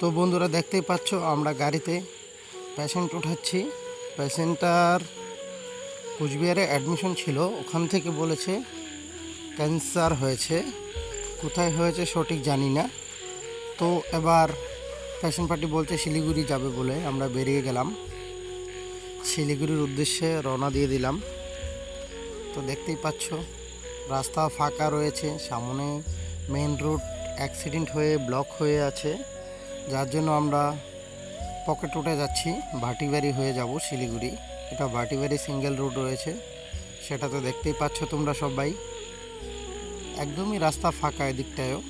তো বন্ধুরা দেখতেই পাচ্ছ, আমরা গাড়িতে পেশেন্ট উঠাচ্ছি। পেশেন্টটার কুচবিহারে অ্যাডমিশন ছিল, ওখান থেকে বলেছে ক্যান্সার হয়েছে। কোথায় হয়েছে সঠিক জানি না। তো এবার পেশেন্ট পার্টি বলছে শিলিগুড়ি যাবে বলে, আমরা বেরিয়ে গেলাম। শিলিগুড়ির উদ্দেশ্যে রওনা দিয়ে দিলাম। তো দেখতেই পাচ্ছ, রাস্তা ফাঁকা রয়েছে, সামনে মেন রোড অ্যাক্সিডেন্ট হয়ে ব্লক হয়ে আছে। যার জন্য আমরা পকেট রোডে যাচ্ছি। ভাটিবাড়ি হয়ে যাব শিলিগুড়ি। এটা ভাটিবাড়ি সিঙ্গেল রোড রয়েছে। সেটা তো দেখতেই পাচ্ছ তোমরা সবাই। একদমই রাস্তা ফাঁকা এদিকটায়ও।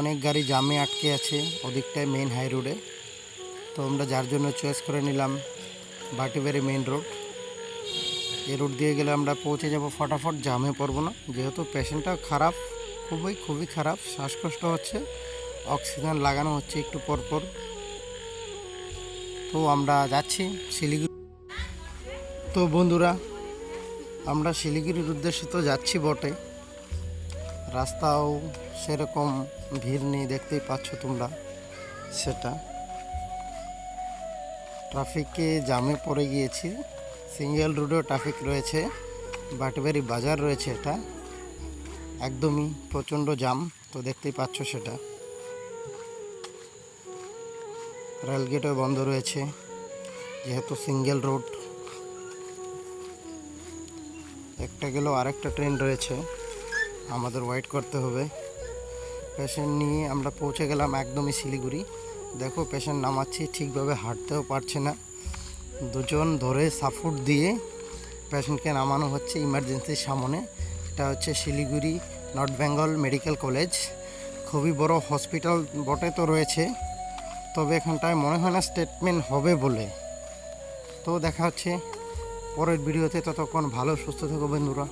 অনেক গাড়ি জামে আটকে আছে ওদিকটায় মেন হাই রোডে তো আমরা যার জন্য চয়েস করে নিলাম ভাটিবাড়ি মেন রোড এই রোড দিয়ে গেলে আমরা পৌঁছে যাব ফটাফট, জামে পড়ব না। যেহেতু পেশেন্টটা খারাপ, খুবই খুবই খারাপ, শ্বাসকষ্ট হচ্ছে। অক্সিজেন লাগানো হচ্ছে একটু পর পর। তো আমরা যাচ্ছি শিলিগুড়ি। তো বন্ধুরা, আমরা শিলিগুড়ির উদ্দেশ্যে তো যাচ্ছি বটে। রাস্তাও সেরকম ভিড় নেই, দেখতেই পাচ্ছ তোমরা সেটা। ট্রাফিকে জামে পড়ে গিয়েছি, সিঙ্গেল রোডেও ট্রাফিক রয়েছে বাটবাড়ি বাজার রয়েছে এটা। একদমই প্রচণ্ড জাম, তো দেখতেই পাচ্ছ সেটা। রেলগেটও বন্ধ রয়েছে, যেহেতু সিঙ্গেল রোড একটা গেলেও আরেকটা ট্রেন রয়েছে, আমাদের ওয়েট করতে হবে। পেশেন্ট নিয়ে আমরা পৌঁছে গেলাম একদমই শিলিগুড়ি। দেখো, পেশেন্ট নামাচ্ছি, ঠিকভাবে হাঁটতেও পারছে না। দুজন ধরে সাপোর্ট দিয়ে পেশেন্টকে নামানো হচ্ছে ইমার্জেন্সির সামনে। এটা হচ্ছে Siliguri North Bengal Medical College. খুবই বড় হসপিটাল বটে তো রয়েছে। তবে এখানটায় মনে হয় না স্টেটমেন্ট হবে বলে। তো দেখা হচ্ছে পরের ভিডিওতে, ততক্ষণ ভালো, সুস্থ থাকো বন্ধুরা।